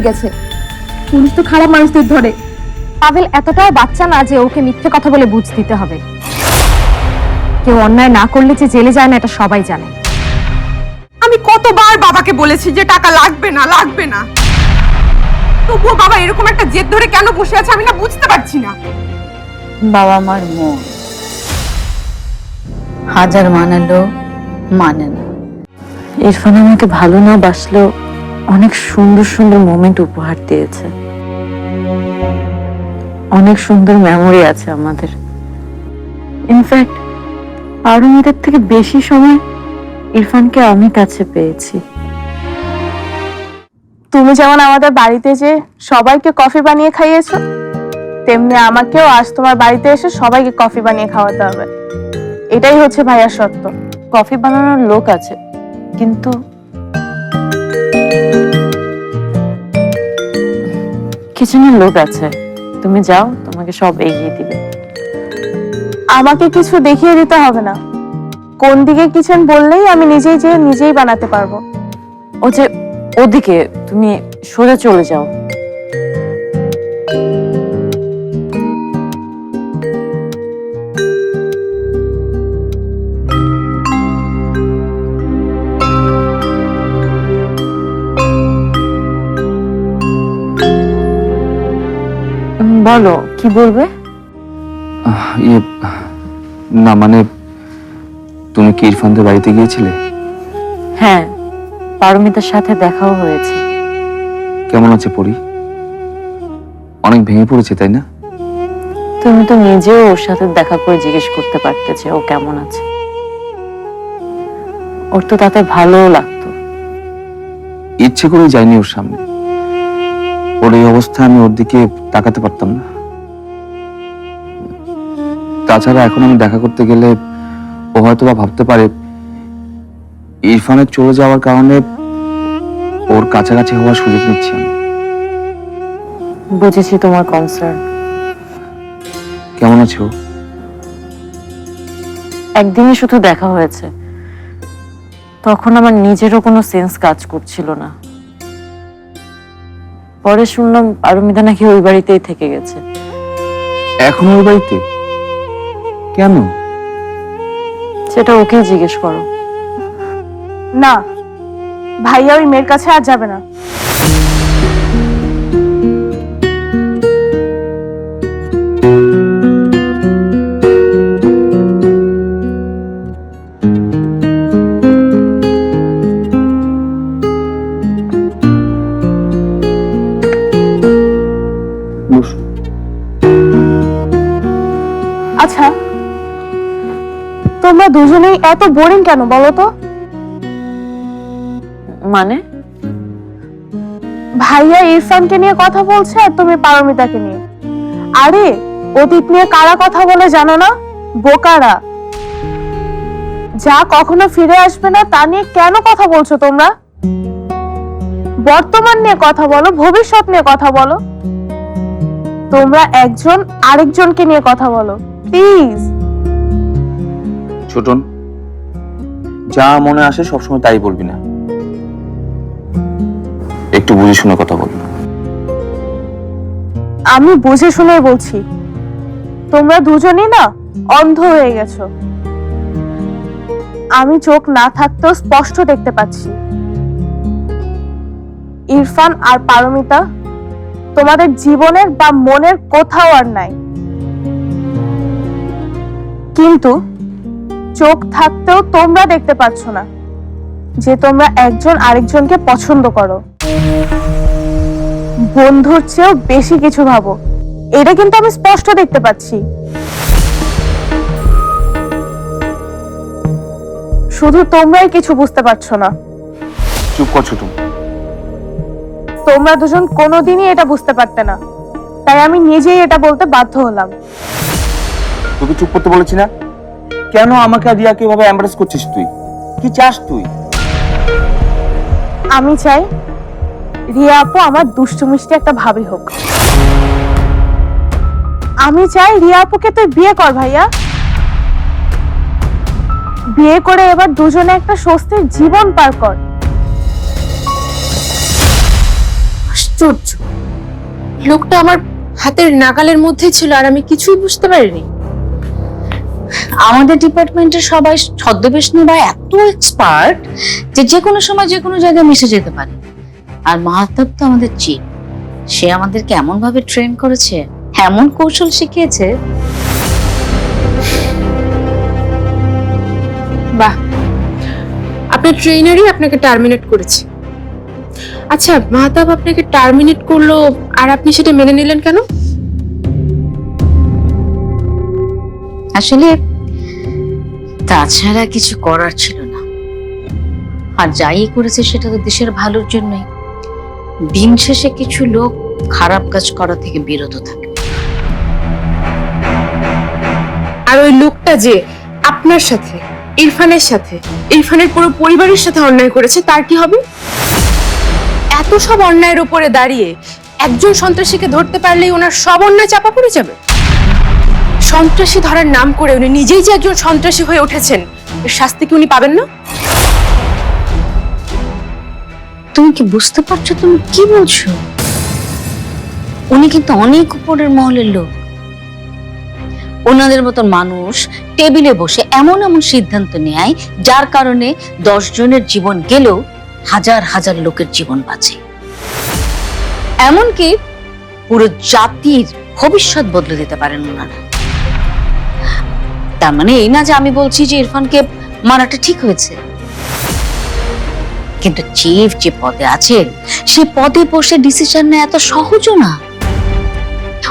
নিয়ে গেছে। পুলিশ তো খারাপ মানুষদের ধরে। পাভেল এতটাও বাচ্চা না যে ওকে মিথ্যে কথা বলে বুঝ দিতে হবে। কেউ অন্যায় না করলে যে জেলে যায় না এটা সবাই জানে। আমি কতবার বাবাকে বলেছি যে টাকা লাগবে না লাগবে না। তবুও বাবা এরকম একটা জেদ ধরে কেন বসে আছে আমি না বুঝতে পারছি না। বাবা মার মন। হাজার মানালো মানে না। ইরফান আমাকে ভালো না বাসলেও অনেক সুন্দর সুন্দর মোমেন্ট উপহার দিয়েছে। অনেক সুন্দর মেমোরি আছে আমাদের। ইনফ্যাক্ট পারমিতার থেকে বেশি সময় ইরফানকে আমি কাছে পেয়েছি। তুমি যেমন আমাদের বাড়িতে যে সবাইকে কফি বানিয়ে খাইয়েছো, তেমনি আমাকেও আজ তোমার বাড়িতে এসে সবাইকে কফি বানিয়ে খাওয়াতে হবে। এটাই হচ্ছে ভাইয়ার সত্য। কফি বানানোর লোক আছে, কিন্তু কিচেনের লোক আছে। তুমি যাও, তোমাকে সব এগিয়ে দিবে। আমাকে কিছু দেখিয়ে দিতে হবে না। কোন দিকে কিচেন বললেই আমি নিজেই যে নিজেই বানাতে পারব। ও যে, ওদিকে, তুমি সোজা চলে যাও। বলো কি বলবে? ইয়ে না মানে তুমি কি ইরফানদের বাড়িতে গিয়েছিলে? হ্যাঁ পারমিতার সাথে দেখাও হয়েছে। কেমন আছে পরি? অনেক ভেঙে পড়েছে তাই না? তুমি তো নিজেও ওর সাথে দেখা করে জিজ্ঞেস করতে পারতে যে ও কেমন আছে। ওর তো তাতে ভালোও লাগতো। ইচ্ছে করে যাইনি ওর সামনে। ওর এই অবস্থা আমি ওর দিকে তাকাতে পারতাম না। তাছাড়া এখন আমি দেখা করতে গেলে ও হয়তো বা ভাবতে পারে ইরফানের চলে যাওয়ার কারণে ওর কাছাকাছি হওয়ার সুযোগ নিচ্ছি আমি। বুঝেছি তোমার কনসার্ন কেমন আছো? একদিনই শুধু দেখা হয়েছে। তখন আমার নিজেরও কোনো সেন্স কাজ করছিল না। পরে শুনলাম পারমিতা নাকি ওই বাড়িতেই থেকে গেছে। এখন ওই বাড়িতে? কেন? সেটা ওকে জিজ্ঞেস করো। না ভাইয়া ওই মেয়ের কাছে আর যাবে না। আচ্ছা তোমরা দুজনেই এত বোরিং কেন বলো তো? মানে? ভাইয়া ইরফানকে নিয়ে কথা বলছে আর তুমি পারমিতাকে নিয়ে। আরে অতীত নিয়ে কারা কথা বলে জানো না? বোকারা। যা কখনো ফিরে আসবে না তা নিয়ে কেন কথা বলছো তোমরা? বর্তমান নিয়ে কথা বলো ভবিষ্যৎ নিয়ে কথা বলো। তোমরা একজন আরেকজনকে নিয়ে কথা বলো। প্লিজ ছোটন যা মনে আসে সবসময় তাই বলবি না। একটু বুঝে শুনে কথা বল। আমি বুঝে শুনে বলছি। তোমরা দুজনই না অন্ধ হয়ে গেছো। আমি চোখ না থাকতেও স্পষ্ট দেখতে পাচ্ছি। ইরফান আর পারমিতা তোমাদের জীবনের বা মনের কোথাও আর নাই। কিন্তু চোখ থাকতেও তোমরা দেখতে পাচ্ছ না যে তোমরা একজন আরেকজনকে পছন্দ করো। বন্ধুর চেয়েও বেশি কিছু ভাবো। এটা কিন্তু আমি স্পষ্ট দেখতে পাচ্ছি। শুধু তোমরাই কিছু বুঝতে পারছ না। চুপ কর ছোটন তোমরা দুজন কোনোদিনই এটা বুঝতে পারতে না। তাই আমি নিজেই এটা বলতে বাধ্য হলাম। তোকে চুপ করতে বলেছি না? কেন আমাকে আর রিয়াকে এভাবে এমব্রেস করছিস তুই? কি চাস তুই? আমি চাই রিয়া আপু আমার দুষ্টু মিষ্টি একটা ভাবি হোক। আমি চাই রিয়া আপুকে তুই বিয়ে কর ভাইয়া। বিয়ে করে এবার দুজনে একটা স্বস্তির জীবন পার কর। আশ্চর্য। লোকটা আমার হাতের নাগালের মধ্যে ছিল আর আমি কিছুই বুঝতে পারিনি। আমাদের ডিপার্টমেন্টের সবাই ছদ্মবেশ নিয়ে বা এত এক্সপার্ট যে যে কোনো সময় যে কোনো জায়গায় মিশে যেতে পারে। আর মাহাতাব তো আমাদের চিফ সে আমাদেরকে এমন ভাবে ট্রেন করেছে, এমন কৌশল শিখিয়েছে। বাহ! আপনার ট্রেনারই আপনাকে টার্মিনেট করেছে। আচ্ছা মাহতাব আপনাকে টার্মিনেট করল আর আপনি সেটা মেনে নিলেন কেন? আসলে তাছাড়া কিছু করার ছিল না। আর যাই করেছে সেটা তো দেশের ভালোর জন্যই। দিন শেষে কিছু লোক খারাপ কাজ করা থেকে বিরত থাকে। আর ওই লোকটা যে আপনার সাথে, ইরফানের সাথে, ইরফানের পুরো পরিবারের সাথে অন্যায় করেছে, তার কি হবে? এত সব অন্যায়ের উপরে দাঁড়িয়ে একজন সন্ত্রাসীকে ধরতে পারলেই ওনার সব অন্যায় চাপা পড়ে যাবে? সন্ত্রাসী ধরার নাম করে উনি নিজেই যে একজন সন্ত্রাসী হয়ে উঠেছেন, এর শাস্তি কি উনি পাবেন না? তুমি কি বুঝতে পারছ? তুমি কি বলছো? উনি কিন্তু অনেক উপরের মহলের লোক। ওনাদের মতন মানুষ টেবিলে বসে এমন এমন সিদ্ধান্ত নেয়, যার কারণে দশ জনের জীবন গেলেও হাজার হাজার লোকের জীবন বাঁচে। এমনকি পুরো জাতির ভবিষ্যৎ বদলে দিতে পারেন ওনারা। তার মানে এই না যে আমি বলছি যে ইরফানকে মারাটা ঠিক হয়েছে। কিন্তু চিফ যে পদে আছেন, সে পদে বসে ডিসিশন নেওয়া এত সহজও না।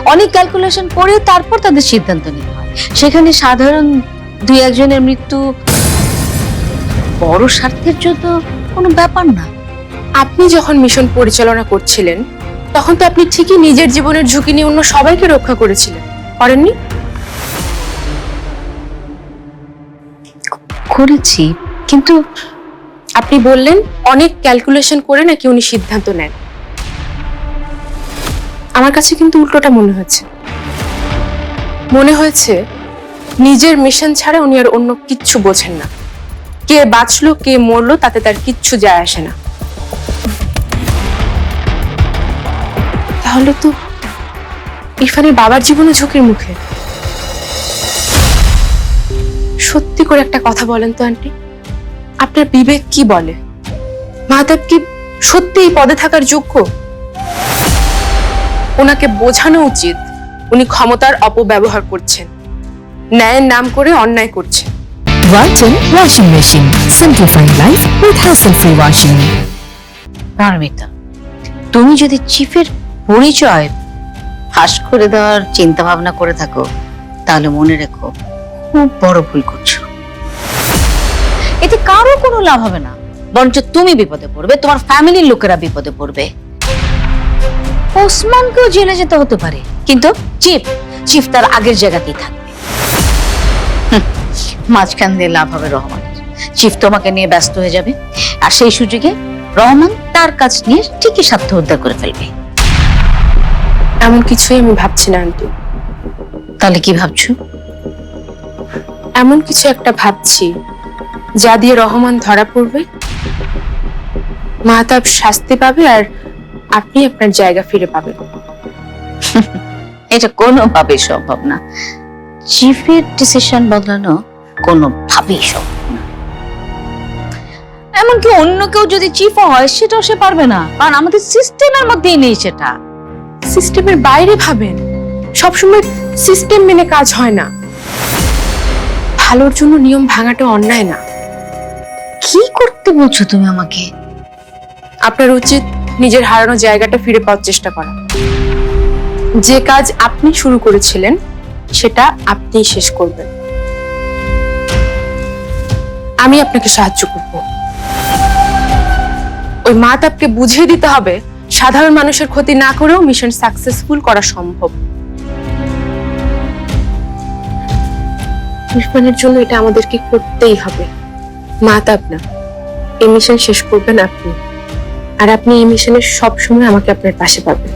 অনেক ক্যালকুলেশন করে তারপর তাদের সিদ্ধান্ত নিতে হয়। সেখানে সাধারণ দুই একজনের মৃত্যু বড় স্বার্থের জন্য কোনো ব্যাপার না। আপনি যখন মিশন পরিচালনা করছিলেন, তখন তো আপনি ঠিকই নিজের জীবনের ঝুঁকি নিয়ে অন্য সবাইকে রক্ষা করেছিলেন। করেননি? করেছি, কিন্তু আপনি বললেন অনেক ক্যালকুলেশন করে নাকি উনি সিদ্ধান্ত নেন। আমার কাছে কিন্তু উল্টোটা মনে হয়েছে। মনে হয়েছে নিজের মিশন ছাড়া উনি আর অন্য কিচ্ছু বোঝেন না। কে বাঁচলো, কে মরলো, তাতে তার কিচ্ছু যায় আসে না। তাহলে তো ইরফানের বাবার জীবনে ঝুঁকির মুখে। সত্যি করে একটা কথা বলেন তো আন্টি আপনার বিবেক কি বলে মাহতাব কি সত্যি এই পদে থাকার যোগ্য ওনাকে বোঝানো উচিত উনি ক্ষমতার অপব্যবহার করছেন ন্যায়ের নাম করে অন্যায় করছেন Walton Washing Machine. Simplifying life with hassle-free washing. Paromita তুমি যদি চিফের পরিচয় ফাঁস করে দেওয়ার চিন্তা ভাবনা করে থাকো তাহলে মনে রেখো খুব বড় ভুল করছ। এতে কারও কোনো লাভ হবে না। বরঞ্চ তুমি বিপদে পড়বে তোমার ফ্যামিলির লোকেরা বিপদে পড়বে। ওসমানকেও জেলে যেতে হতে পারে কিন্তু চিফ চিফ তার আগের জায়গাতেই থাকবে। মাঝখান দিয়ে লাভ হবে রহমানের। চিফ তোমাকে নিয়ে ব্যস্ত হয়ে যাবে আর সেই সুযোগে রহমান তার কাজ নিয়ে ঠিকই স্বার্থ উদ্ধার করে ফেলবে। এমন কিছুই আমি ভাবছি না আন্টি। তাহলে কি ভাবছ? এমন কিছু একটা ভাবছি যা দিয়ে রহমান ধরা পড়বে। মাহতাব শাস্তি পাবে আর আপনি আপনার জায়গা ফিরে পাবেন। এটা কোনোভাবে সম্ভব না। চিফের ডিসিশন বদলানো কোনোভাবেই সম্ভব না। এমনকি অন্য কেউ যদি চিফ হয় সেটাও সে পারবে না। কারণ আমাদের সিস্টেমের মধ্যেই নেই সেটা। সিস্টেমের বাইরে ভাবেন। সবসময় সিস্টেম মেনে কাজ হয় না। ভালোর জন্য নিয়ম ভাঙাটা অন্যায় না। কি করতে বলছো তুমি আমাকে? আপনার উচিত নিজের হারানো জায়গাটা ফিরে পাওয়ার চেষ্টা করা। যে কাজ আপনি শুরু করেছিলেন সেটা আপনিই শেষ করবেন। আমি আপনাকে সাহায্য করব। ওই মাতাবকে বুঝিয়ে দিতে হবে সাধারণ মানুষের ক্ষতি না করেও মিশন সাকসেসফুল করা সম্ভব। ইরফানের জন্য এটা আমাদেরকে করতেই হবে। মাতাব না এই মিশন শেষ করবেন আপনি। আর আপনি এই মিশনের সব সময় আমাকে আপনার পাশে পাবেন।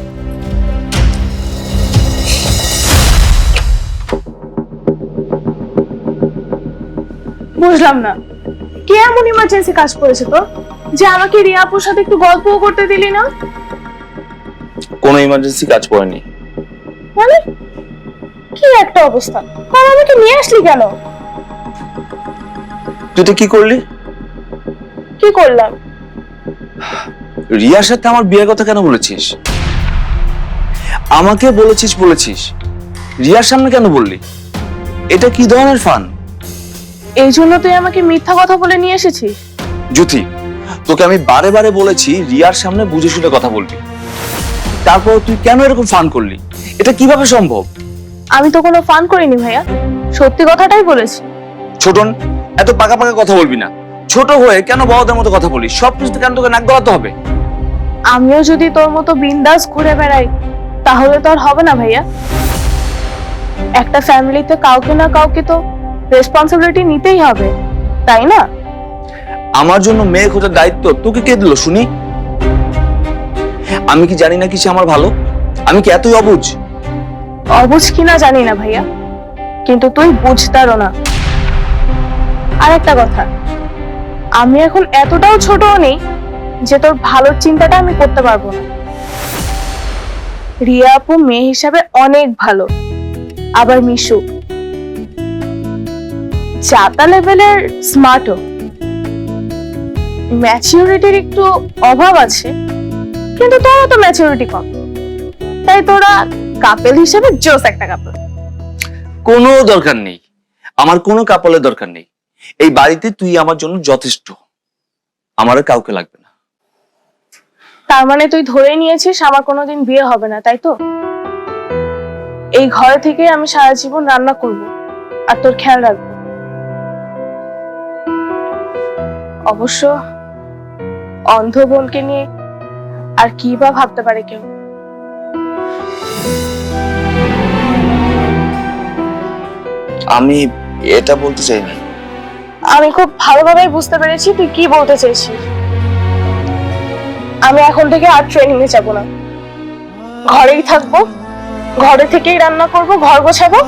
বুঝলাম না। কে এমন ইমার্জেন্সি কাজ করেছে তো যে আমাকে রিয়াপুর সাথে একটু গল্পও করতে দিলি না? কোনো ইমার্জেন্সি কাজ পড়েনি মানে? কি একটা অবস্থা? আমাকে নিয়ে আসলি কেন? তুই কি করলি? কি করলাম? রিয়ার সাথে আমার বিয়ের কথা কেন বলেছিস? আমাকে বলেছিস বলেছিস। রিয়ার সামনে কেন বললি? এটা কি ধরনের ফান এই জন্য তুই আমাকে মিথ্যা কথা বলে নিয়ে এসেছিস? জ্যোতি তোকে আমি বারে বারে বলেছি রিয়ার সামনে বুঝে শুনে কথা বলবি। তারপর তুই কেন এরকম ফান করলি? এটা কীভাবে সম্ভব? আমি তো কোনো ফান করিনি ভাইয়া। সত্যি কথাটাই বলেছি। ছোটন এত পাকা পাকা কথা বলবি না। ছোট হয়ে কেন বড়দের মতো কথা বলিস? সব কিছুতে কেন তোকে নাক গলাতে হবে? আমিও যদি তোর মতো বিন্দাস ঘুরে বেড়াই তাহলে তো আর হবে না ভাইয়া। একটা ফ্যামিলিতে কাউকে না কাউকে তো রেসপন্সিবিলিটি নিতেই হবে তাই না? আমার জন্য মেয়ে খোঁজার দায়িত্ব তোকে কে দিল শুনি? আমি কি জানি না কি সে আমার ভালো? আমি কি এতই অবুঝ? অবুঝ কিনা জানি না ভাইয়া। কিন্তু তুই বুঝতারও না। আর একটা কথা, আমি এখন এতটাও ছোটও নেই যে তোর ভালো চিন্তাটা আমি করতে পারব না। রিয়া আপু মেয়ে হিসাবে অনেক ভালো, আবার মিশু। চাতা লেভেলের স্মার্টও ম্যাচিউরিটির একটু অভাব আছে, কিন্তু তোরও তো ম্যাচিউরিটি কম। তাই তোরা কাপেল হিসেবে জোস একটা কাপেল কোনো দরকার নেই। আমার কোনো কাপলের দরকার নেই। এই বাড়িতে তুই আমার জন্য যথেষ্ট। আমার কাউকে লাগবে না। তার মানে তুই ধরে নিয়েছিস আমার কোনোদিন বিয়ে হবে না, তাই তো? এই ঘর থেকে আমি সারা জীবন রান্না করব আর তোর খেয়াল রাখব। অবশ্য অন্ধ বোনকে নিয়ে আর কি বা ভাবতে পারে কেউ? আমি এটা বলতে চাইনি। আমি খুব ভালোভাবে বুঝতে পেরেছি তুই কি বলতে চাইছিস। আমি এখন থেকে আর ট্রেনিং এ যাব না। ঘরেই থাকব ঘরে থেকেই রান্না করব ঘর গোছাবো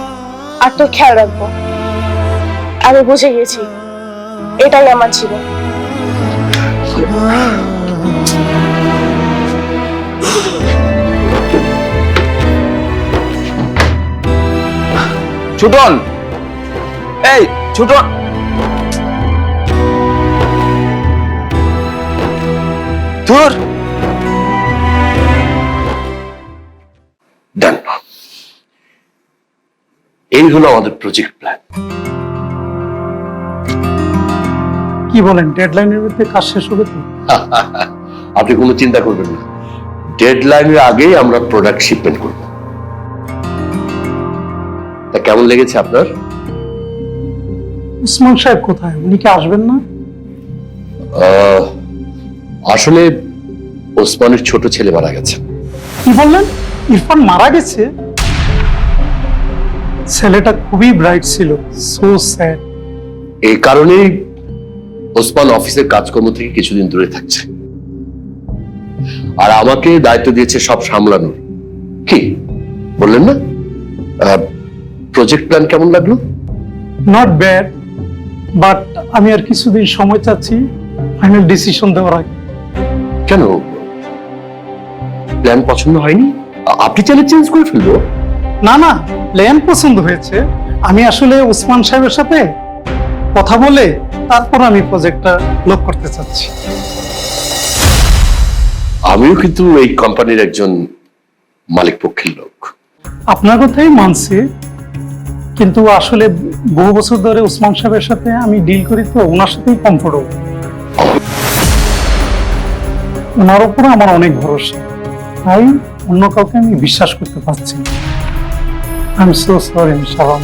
আর তোর খেয়াল রাখব। আমি বুঝে গেছি এটাই আমার জীবন। ছোটন। এই ধুর। ডান এই হলো আমাদের প্রজেক্ট প্ল্যান কি বলেন ডেডলাইনের মধ্যে কাজ শেষ হবে তো? আপনি কোনো চিন্তা করবেন না। ডেডলাইনের আগেই আমরা প্রোডাক্ট শিপমেন্ট করব। তা কেমন লেগেছে আপনার? উসমান সাহেব কোথায়? উনি কি আসবেন না? আসলে ওসমানের ছোট ছেলে মারা গেছে। কি বললেন? ইরফান মারা গেছে? ছেলেটা খুবই ব্রাইট ছিল। সো স্যাড এই কারণেই ওসমান অফিসের কাজকর্ম থেকে কিছুদিন দূরে থাকছে। আর আমাকে দায়িত্ব দিয়েছে সব সামলানোর কি? বললেন না? প্রজেক্ট প্ল্যান কেমন লাগল? নট ব্যাড বাট আমি আর কিছুদিন সময় চাচ্ছি ফাইনাল ডিসিশন দেওয়ার আগে। কেন? প্ল্যান পছন্দ হয়নি? আপনি চাইলে চেঞ্জ করে ফেলব। না না প্ল্যান পছন্দ হয়েছে। আমি আসলে উসমান সাহেবের সাথে কথা বলে তারপর আমি প্রজেক্টটা লক করতে চাচ্ছি। আমিও কিন্তু এই কোম্পানির একজন মালিক পক্ষের লোক। আপনার কথাই মানছি। কিন্তু আসলে বহু বছর ধরে উসমান সাহেবের সাথে আমি ডিল করি তো ওনার সাথেই কমফোর্টেবল ওনার উপর আমার অনেক ভরসা। তাই অন্য কাউকে আমি বিশ্বাস করতে পারছি I am so sorry Shabam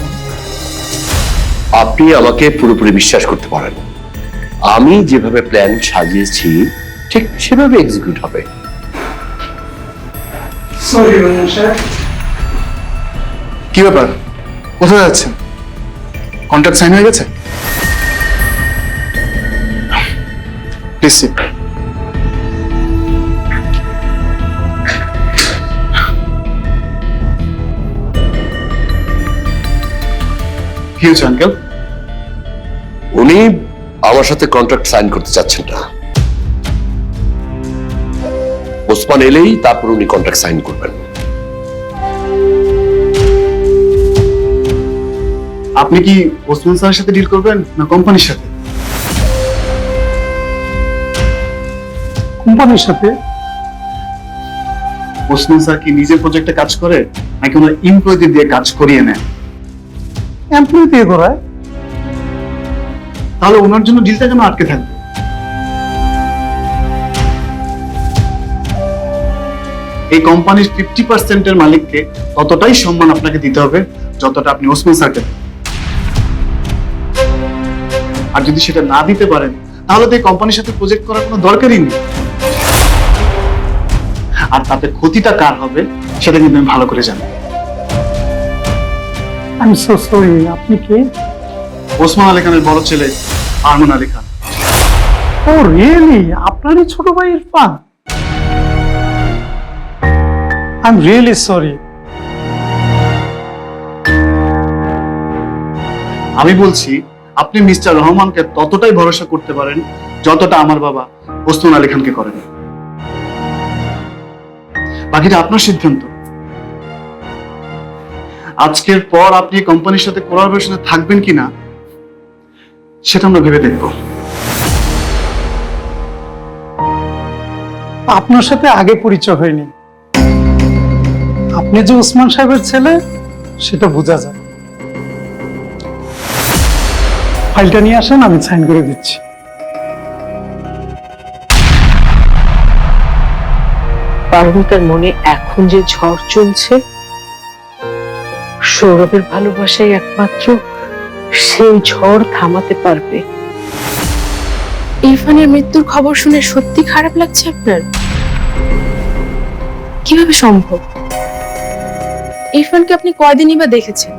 আপনি আমাকে পুরোপুরি বিশ্বাস করতে পারেন। আমি যেভাবে প্ল্যান সাজিয়েছি ঠিক সেভাবে এক্সিকিউট হবে। কি ব্যাপার? কোথায় যাচ্ছেন? কন্ট্রাক্ট সাইন হয়ে গেছে? প্লিজ আঙ্কেল উনি আমার সাথে কন্ট্রাক্ট সাইন করতে চাচ্ছেন না। ওসমান এলেই তারপর উনি কন্ট্রাক্ট সাইন করবেন। আপনি কি ওসমান স্যারের সাথে ডিল করবেন না কোম্পানির সাথে? কোম্পানির সাথে? ওসমান স্যার কি নিজের প্রজেক্টে কাজ করে নাকি ওনার এমপ্লয়ীদের দিয়ে কাজ করিয়ে নেয় এমপ্লয় দিয়ে করায়? তাহলে ওনার জন্য ডিলটা কেন আটকে থাকবে? এই কোম্পানির ফিফটি পার্সেন্টের মালিককে ততটাই সম্মান আপনাকে দিতে হবে যতটা আপনি ওসমান স্যারকে দেন। আর যদি সেটা না দিতে পারেন তাহলে তো এই কোম্পানির সাথে প্রজেক্ট করার কোনো দরকারই নেই। আর তাতে ক্ষতিটা কার হবে সেটা কিন্তু আমি ভালো করে জানি। আমি সো সরি আপনি কে? ওসমান আলী খানের বড় ছেলে আরমান আলী খান। ও রিয়েলি আপনারই ছোট ভাই Irfan I am really sorry আমি বলছি আপনি মিস্টার রহমানকে ততটাই ভরসা করতে পারেন যতটা আমার বাবা ওসমান আলী খানকে করেন। বাকিটা আপনার সিদ্ধান্ত। আজকের পর আপনি কোম্পানির সাথে কোলাবোরেশনে থাকবেন কিনা, সেটা আমরা ভেবে দেখব। আপনার সাথে আগে পরিচয় হয়নি। আপনি যে উসমান সাহেবের ছেলে, সেটা বোঝা যায়। ফাইলটা নিয়ে আসেন, আমি সাইন করে দিচ্ছি। পারমিতার মনে এখন যে ঝড় চলছে, সৌরভের ভালোবাসাই একমাত্র সেই ঝড় থামাতে পারবে। ইরফানের মৃত্যুর খবর শুনে সত্যি খারাপ লাগছে আপনার? কীভাবে সম্ভব? ইরফানকে আপনি কয়দিনই বা দেখেছেন?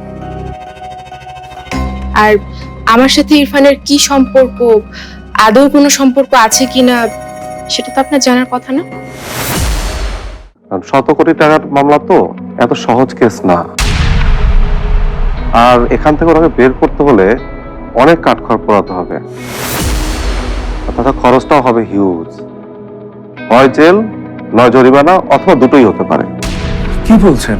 আর আমার সাথে ইরফানের কি সম্পর্ক? আদৌ কোনো সম্পর্ক আছে কিনা? সেটা তো আপনার জানার কথা না? শত কোটি টাকার মামলা তো এত সহজ কেস না। আর এখান থেকে ওনাকে বের করতে হলে অনেক কাঠখড় পোড়াতে হবে। তাছাড়া খরচটাও হবে হিউজ হয় জেল নয় জরিমানা অথবা দুটোই হতে পারে। কি বলছেন?